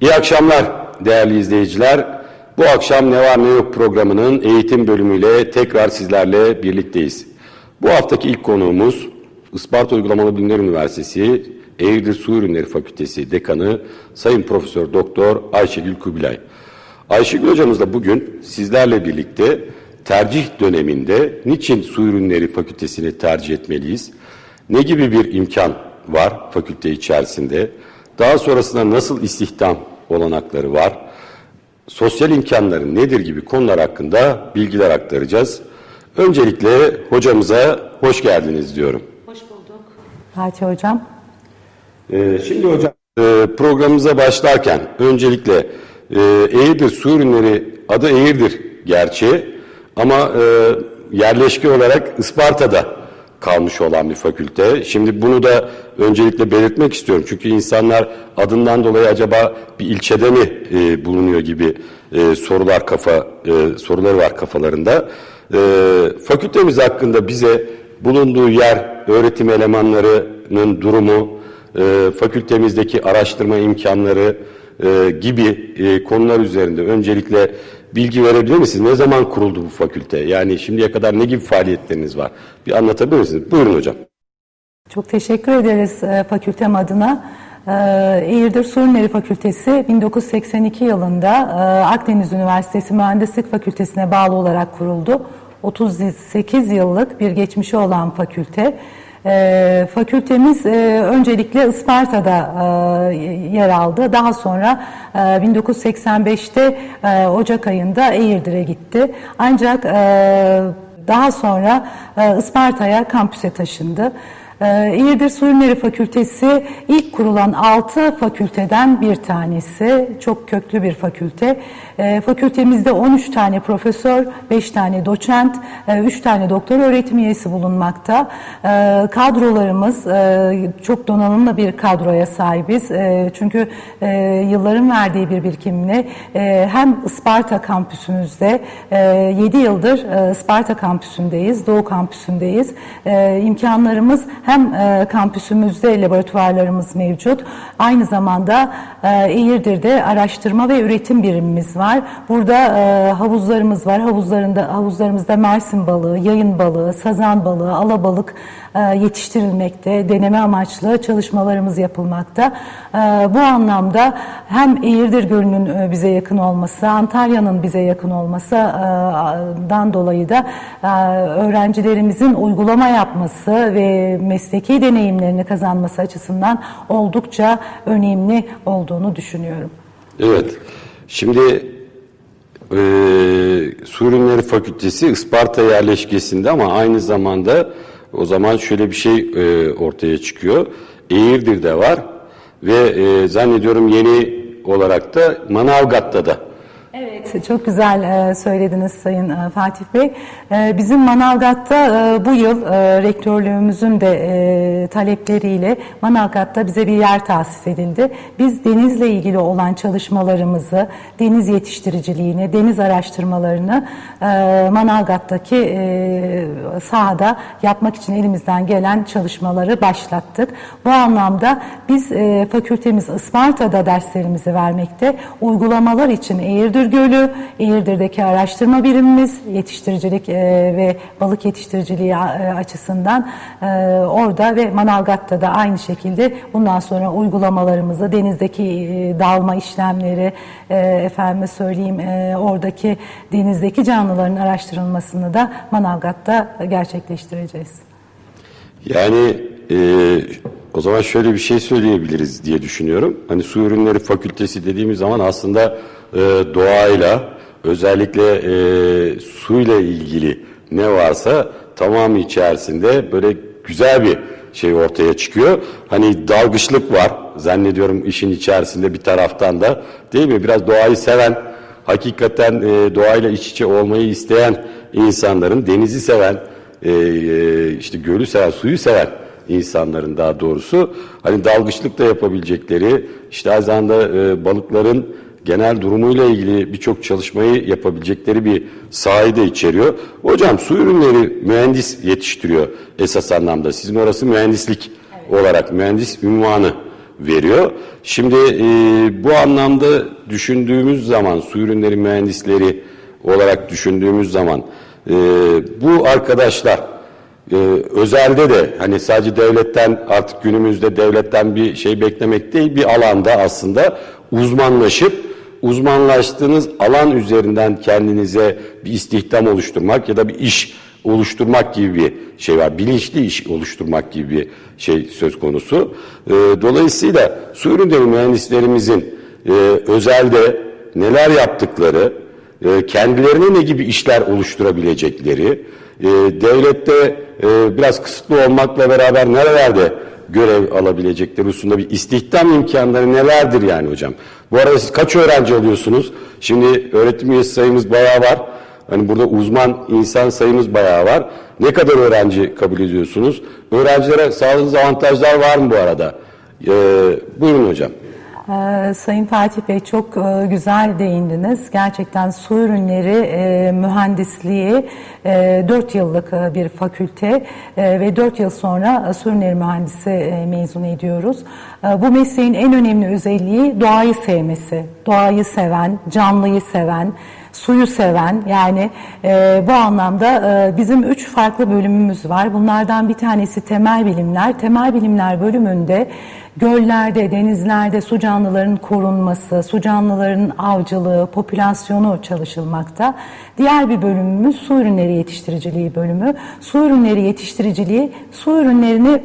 İyi akşamlar değerli izleyiciler. Bu akşam Ne Var Ne Yok programının eğitim bölümüyle tekrar sizlerle birlikteyiz. Bu haftaki ilk konuğumuz Isparta Uygulamalı Bilimler Üniversitesi Eğirdir Su Ürünleri Fakültesi Dekanı Sayın Profesör Doktor Ayşegül Kubilay. Ayşegül hocamızla bugün sizlerle birlikte tercih döneminde niçin Su Ürünleri Fakültesini tercih etmeliyiz? Ne gibi bir imkan var fakülte içerisinde? Daha sonrasında nasıl istihdam olanakları var? Sosyal imkanları nedir gibi konular hakkında bilgiler aktaracağız. Öncelikle hocamıza hoş geldiniz diyorum. Hoş bulduk. Fatih Hocam. Ee, şimdi hocam e, programımıza başlarken öncelikle e, Eğirdir Su Ürünleri adı Eğirdir gerçi ama e, yerleşke olarak Isparta'da kalmış olan bir fakülte. Şimdi bunu da öncelikle belirtmek istiyorum. Çünkü insanlar adından dolayı acaba bir ilçede mi e, bulunuyor gibi e, sorular kafa e, soruları var kafalarında. E, fakültemiz hakkında bize bulunduğu yer, öğretim elemanlarının durumu, e, fakültemizdeki araştırma imkanları e, gibi e, konular üzerinde öncelikle bilgi verebilir misiniz? Ne zaman kuruldu bu fakülte? Yani şimdiye kadar ne gibi faaliyetleriniz var? Bir anlatabilir misiniz? Buyurun hocam. Çok teşekkür ederiz e, fakültem adına. E, Eğirdir Su Ürünleri Fakültesi 1982 yılında e, Akdeniz Üniversitesi Mühendislik Fakültesine bağlı olarak kuruldu. 38 yıllık bir geçmişi olan fakülte. E, fakültemiz e, öncelikle Isparta'da e, yer aldı. Daha sonra e, 1985'te e, Ocak ayında Eğirdir'e gitti. Ancak e, daha sonra e, Isparta'ya kampüse taşındı. E, Eğirdir Su Ürünleri Fakültesi ilk kurulan 6 fakülteden bir tanesi. Çok köklü bir fakülte. E, Fakültemizde 13 tane profesör, 5 tane doçent, 3 tane doktor öğretim üyesi bulunmakta. E, Kadrolarımız e, çok donanımlı bir kadroya sahibiz. E, Çünkü e, yılların verdiği bir birikimle e, hem Isparta kampüsümüzde 7 yıldır e, Isparta kampüsündeyiz, Doğu kampüsündeyiz. E, imkanlarımız hem e, kampüsümüzde laboratuvarlarımız mevcut. Aynı zamanda e, Eğirdir'de araştırma ve üretim birimimiz var. Burada e, havuzlarımız var. Havuzlarında havuzlarımızda Mersin balığı, yayın balığı, sazan balığı, alabalık e, yetiştirilmekte. Deneme amaçlı çalışmalarımız yapılmakta. E, bu anlamda hem Eğirdir Gölü'nün e, bize yakın olması, Antalya'nın bize yakın olmasından dolayı da e, öğrencilerimizin uygulama yapması ve mesleki deneyimlerini kazanması açısından oldukça önemli olduğunu düşünüyorum. Evet. Şimdi e, Su Ürünleri Fakültesi Isparta yerleşkesinde ama aynı zamanda o zaman şöyle bir şey e, ortaya çıkıyor. Eğirdir'de var ve e, zannediyorum yeni olarak da Manavgat'ta da Evet, çok güzel e, söylediniz Sayın e, Fatih Bey. E, Bizim Manavgat'ta bu yıl rektörlüğümüzün de talepleriyle Manavgat'ta bize bir yer tahsis edildi. Biz denizle ilgili olan çalışmalarımızı, deniz yetiştiriciliğini, deniz araştırmalarını Manavgat'taki sahada yapmak için elimizden gelen çalışmaları başlattık. Bu anlamda biz fakültemiz Isparta'da derslerimizi vermekte, uygulamalar için Eğirdir Gölü, Eğirdir'deki araştırma birimimiz, yetiştiricilik e, ve balık yetiştiriciliği e, açısından e, orada ve Manavgat'ta da aynı şekilde bundan sonra uygulamalarımızı, denizdeki dalma işlemleri, e, efendime söyleyeyim oradaki denizdeki canlıların araştırılmasını da Manavgat'ta gerçekleştireceğiz. Yani e, o zaman şöyle bir şey söyleyebiliriz diye düşünüyorum. Hani su ürünleri fakültesi dediğimiz zaman aslında e, doğayla özellikle e, suyla ilgili ne varsa tamamı içerisinde böyle güzel bir şey ortaya çıkıyor. Hani dalgıçlık var zannediyorum işin içerisinde bir taraftan da değil mi? Biraz doğayı seven, hakikaten e, doğayla iç içe olmayı isteyen insanların, denizi seven, e, e, işte gölü seven, suyu seven insanların daha doğrusu hani dalgıçlık da yapabilecekleri, işte aynı zamanda e, balıkların genel durumuyla ilgili birçok çalışmayı yapabilecekleri bir sahayı da içeriyor. Hocam su ürünleri mühendis yetiştiriyor esas anlamda. Sizin orası mühendislik olarak mühendis ünvanı veriyor. Şimdi e, bu anlamda düşündüğümüz zaman su ürünleri mühendisleri olarak düşündüğümüz zaman e, bu arkadaşlar e, özelde de hani sadece devletten artık günümüzde devletten bir şey beklemek değil bir alanda aslında uzmanlaşıp uzmanlaştığınız alan üzerinden kendinize bir istihdam oluşturmak ya da bir iş oluşturmak gibi bir şey var. Bilinçli iş oluşturmak gibi bir şey söz konusu. E, dolayısıyla su ürünleri mühendislerimizin e, özelde neler yaptıkları, e, kendilerine ne gibi işler oluşturabilecekleri, e, devlette biraz kısıtlı olmakla beraber nerelerde görev alabilecekleri hususunda bir istihdam imkanları nelerdir yani hocam? Bu arada siz kaç öğrenci alıyorsunuz? Şimdi öğretim üyesi sayımız bayağı var. Hani burada uzman insan sayımız bayağı var. Ne kadar öğrenci kabul ediyorsunuz? Öğrencilere sağladığınız avantajlar var mı bu arada? Ee, buyurun hocam. Ee, Sayın Fatih Bey çok e, güzel değindiniz. Gerçekten su ürünleri e, mühendisliği e, 4 yıllık e, bir fakülte e, ve 4 yıl sonra e, su ürünleri mühendisi e, mezun ediyoruz. E, bu mesleğin en önemli özelliği doğayı sevmesi. Doğayı seven, canlıyı seven, suyu seven yani e, bu anlamda e, bizim üç farklı bölümümüz var. Bunlardan bir tanesi temel bilimler. Temel bilimler bölümünde göllerde, denizlerde su canlılarının korunması, su canlılarının avcılığı, popülasyonu çalışılmakta. Diğer bir bölümümüz su ürünleri yetiştiriciliği bölümü. Su ürünleri yetiştiriciliği su ürünlerini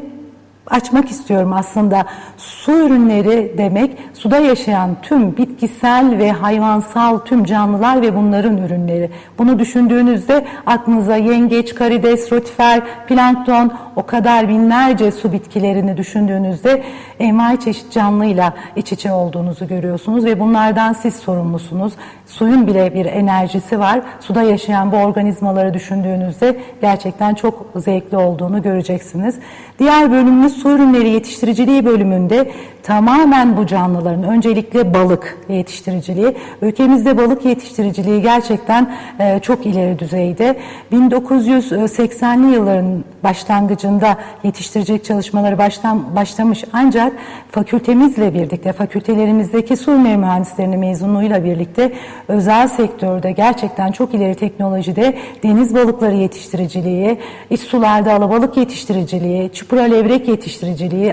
açmak istiyorum aslında. Su ürünleri demek suda yaşayan tüm bitkisel ve hayvansal tüm canlılar ve bunların ürünleri. Bunu düşündüğünüzde aklınıza yengeç, karides, rotifer, plankton o kadar binlerce su bitkilerini düşündüğünüzde envai çeşit canlıyla iç içe olduğunuzu görüyorsunuz ve bunlardan siz sorumlusunuz. Suyun bile bir enerjisi var. Suda yaşayan bu organizmaları düşündüğünüzde gerçekten çok zevkli olduğunu göreceksiniz. Diğer bölümümüz su ürünleri yetiştiriciliği bölümünde tamamen bu canlıların öncelikle balık yetiştiriciliği. Ülkemizde balık yetiştiriciliği gerçekten e, çok ileri düzeyde. 1980'li yılların başlangıcında yetiştiricilik çalışmaları baştan başlamış ancak fakültemizle birlikte fakültelerimizdeki su ürünleri mühendislerinin mezunluğuyla birlikte özel sektörde gerçekten çok ileri teknolojide deniz balıkları yetiştiriciliği, iç sularda alabalık yetiştiriciliği, çupra levrek yetiştiriciliği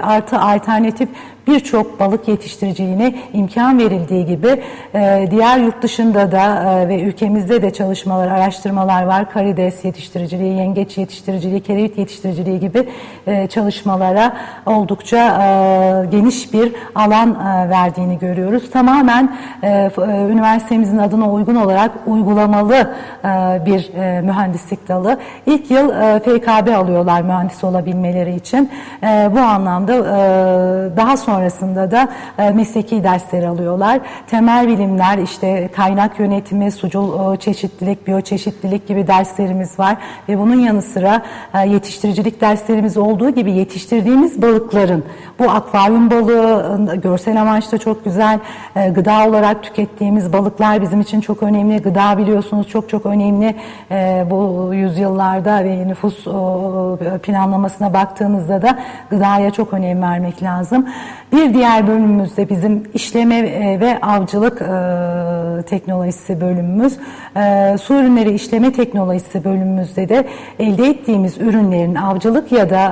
artı alternatif birçok balık yetiştiriciliğine imkan verildiği gibi e, diğer yurt dışında da e, ve ülkemizde de çalışmalar, araştırmalar var. Karides yetiştiriciliği, yengeç yetiştiriciliği, kerevit yetiştiriciliği gibi e, çalışmalara oldukça geniş bir alan verdiğini görüyoruz. Tamamen üniversitemizin adına uygun olarak uygulamalı bir mühendislik dalı. İlk yıl FKB alıyorlar mühendis olabilmeleri için. Bu anlamda daha sonrasında da e, mesleki dersleri alıyorlar. Temel bilimler, işte kaynak yönetimi, sucul e, çeşitlilik, biyoçeşitlilik gibi derslerimiz var ve bunun yanı sıra e, yetiştiricilik derslerimiz olduğu gibi yetiştirdiğimiz balıkların bu akvaryum balığı görsel amaçta çok güzel gıda olarak tükettiğimiz balıklar bizim için çok önemli. Gıda biliyorsunuz çok çok önemli bu yüzyıllarda ve nüfus planlamasına baktığınızda da gıdaya çok önem vermek lazım. Bir diğer bölümümüzde bizim işleme e, ve avcılık e, teknolojisi bölümümüz. E, su ürünleri işleme teknolojisi bölümümüzde de elde ettiğimiz ürünlerin avcılık ya da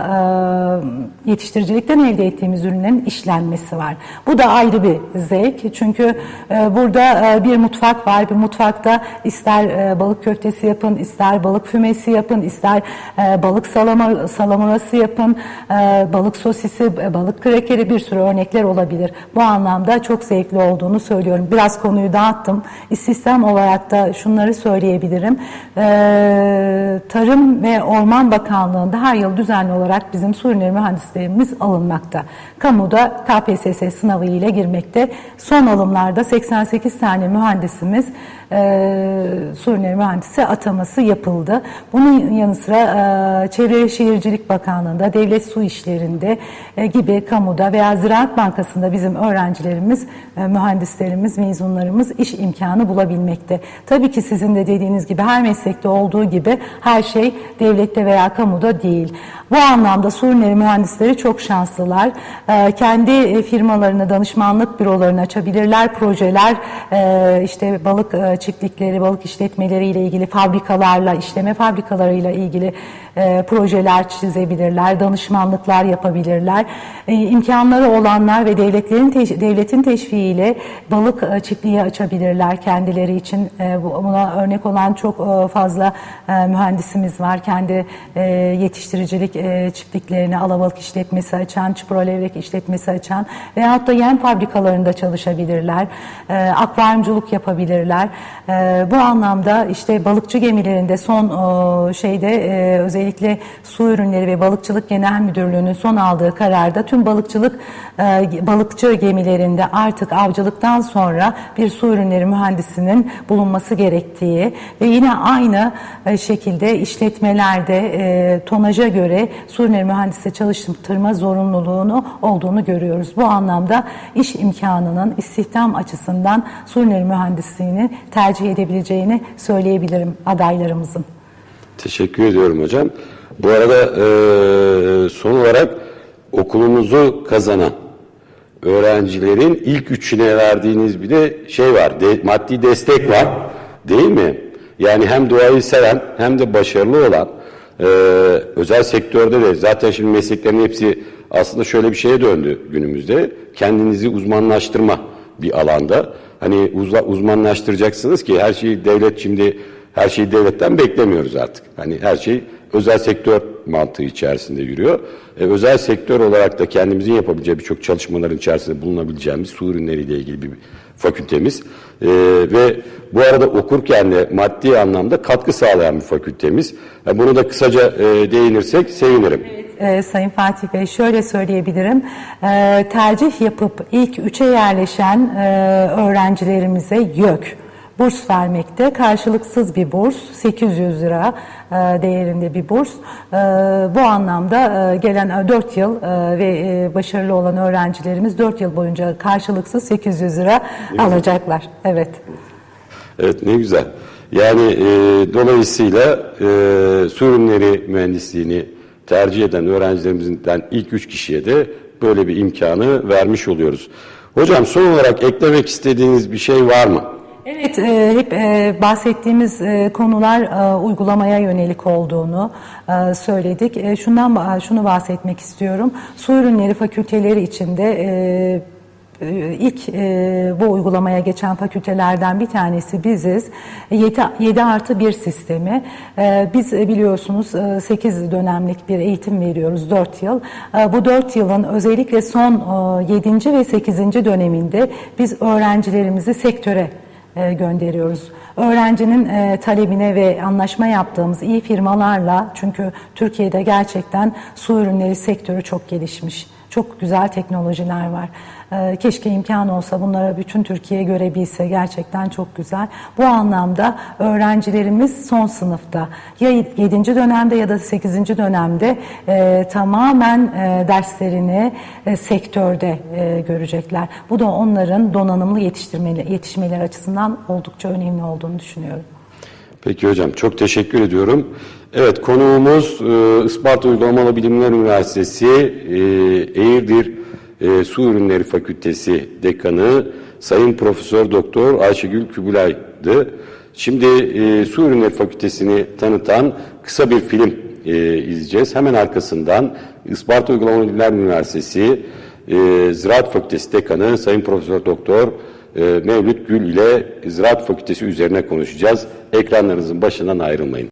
e, yetiştiricilikten elde ettiğimiz ürünlerin işlenmesi var. Bu da ayrı bir zevk. Çünkü e, burada e, bir mutfak var. Bir mutfakta ister e, balık köftesi yapın, ister balık fümesi yapın, ister e, balık salama, salamurası yapın, e, balık sosisi, e, balık krekeri bir sürü örnekler olabilir. Bu anlamda çok zevkli olduğunu söylüyorum. Biraz konuyu dağıttım. İstihdam olarak da şunları söyleyebilirim. E, Tarım ve Orman Bakanlığı'nda her yıl düzenli olarak bizim su ürünleri mühendislerimiz alınmakta. Kamuda KPSS sınavı ile girmekte. Son alımlarda 88 tane mühendisimiz e, su ürünleri mühendisi ataması yapıldı. Bunun yanı sıra e, Çevre ve Şehircilik Bakanlığı'nda, Devlet Su İşleri'nde e, gibi kamuda veya Ziraat Bankası'nda bizim öğrencilerimiz, e, mühendislerimiz, mezunlarımız iş imkanı bulabilmekte. Tabii ki sizin de dediğiniz gibi her meslekte olduğu gibi her şey devlette veya kamuda değil. Bu anlamda su ürünleri mühendisleri çok şanslılar. Ee, kendi e, firmalarını, danışmanlık bürolarını açabilirler. Projeler e, işte balık e, çiftlikleri, balık işletmeleriyle ilgili fabrikalarla, işleme fabrikalarıyla ilgili projeler çizebilirler, danışmanlıklar yapabilirler. E, olanlar ve devletlerin devletin teşviğiyle balık çiftliği açabilirler kendileri için. Bu- buna örnek olan çok fazla mühendisimiz var. Kendi yetiştiricilik e, çiftliklerini, alabalık işletmesi açan, çipro levrek işletmesi açan veyahut da yem fabrikalarında çalışabilirler. E, akvaryumculuk yapabilirler. E, bu anlamda işte balıkçı gemilerinde son şeyde e, özellikle su ürünleri ve balıkçılık genel müdürlüğünün son aldığı kararda tüm balıkçılık balıkçı gemilerinde artık avcılıktan sonra bir su ürünleri mühendisinin bulunması gerektiği ve yine aynı şekilde işletmelerde tonaja göre su ürünleri mühendisi çalıştırma zorunluluğunu olduğunu görüyoruz. Bu anlamda iş imkanının istihdam açısından su ürünleri mühendisliğini tercih edebileceğini söyleyebilirim adaylarımızın. Teşekkür ediyorum hocam. Bu arada e, son olarak okulumuzu kazanan öğrencilerin ilk üçüne verdiğiniz bir de şey var, de- maddi destek var değil mi? Yani hem doğayı seven hem de başarılı olan e, özel sektörde de zaten şimdi mesleklerin hepsi aslında şöyle bir şeye döndü günümüzde. Kendinizi uzmanlaştırma bir alanda. Hani uzla, uzmanlaştıracaksınız ki her şeyi devlet şimdi her şeyi devletten beklemiyoruz artık. Hani her şey özel sektör mantığı içerisinde yürüyor. E, özel sektör olarak da kendimizin yapabileceği birçok çalışmaların içerisinde bulunabileceğimiz su ürünleriyle ilgili bir fakültemiz. E, ve bu arada okurken de maddi anlamda katkı sağlayan bir fakültemiz. E, bunu da kısaca e, değinirsek sevinirim. Ee, Sayın Fatih Bey şöyle söyleyebilirim. Ee, tercih yapıp ilk üçe yerleşen e, öğrencilerimize YÖK burs vermekte. Karşılıksız bir burs, 800 lira e, değerinde bir burs. E, bu anlamda e, gelen 4 yıl ve başarılı olan öğrencilerimiz 4 yıl boyunca karşılıksız 800 lira alacaklar. Evet. Evet ne güzel. Yani e, dolayısıyla e, su ürünleri mühendisliğini tercih eden öğrencilerimizden ilk üç kişiye de böyle bir imkanı vermiş oluyoruz. Hocam son olarak eklemek istediğiniz bir şey var mı? Evet, e, hep e, bahsettiğimiz e, konular e, uygulamaya yönelik olduğunu e, söyledik. E, şundan şunu bahsetmek istiyorum. Su ürünleri fakülteleri içinde e, e, ilk e, bu uygulamaya geçen fakültelerden bir tanesi biziz. 7, 7 artı 1 sistemi. E, biz e, biliyorsunuz e, 8 dönemlik bir eğitim veriyoruz 4 yıl. E, bu 4 yılın özellikle son e, 7. ve 8. döneminde biz öğrencilerimizi sektöre e, gönderiyoruz. Öğrencinin e, talebine ve anlaşma yaptığımız iyi firmalarla çünkü Türkiye'de gerçekten su ürünleri sektörü çok gelişmiş. Çok güzel teknolojiler var. E, keşke imkan olsa bunlara bütün Türkiye görebilse gerçekten çok güzel. Bu anlamda öğrencilerimiz son sınıfta ya 7. dönemde ya da 8. dönemde e, tamamen e, derslerini e, sektörde görecekler. Bu da onların donanımlı yetişmeleri açısından oldukça önemli olduğunu düşünüyorum. Peki hocam çok teşekkür ediyorum. Evet konuğumuz e, Isparta Uygulamalı Bilimler Üniversitesi e, Eğirdir e, Su Ürünleri Fakültesi Dekanı Sayın Profesör Doktor Ayşegül Kübülay'dı. Şimdi e, Su Ürünleri Fakültesini tanıtan kısa bir film e, izleyeceğiz. Hemen arkasından Isparta Uygulamalı Bilimler Üniversitesi e, Ziraat Fakültesi Dekanı Sayın Profesör Doktor e, Mevlüt Gül ile Ziraat Fakültesi üzerine konuşacağız. Ekranlarınızın başından ayrılmayın.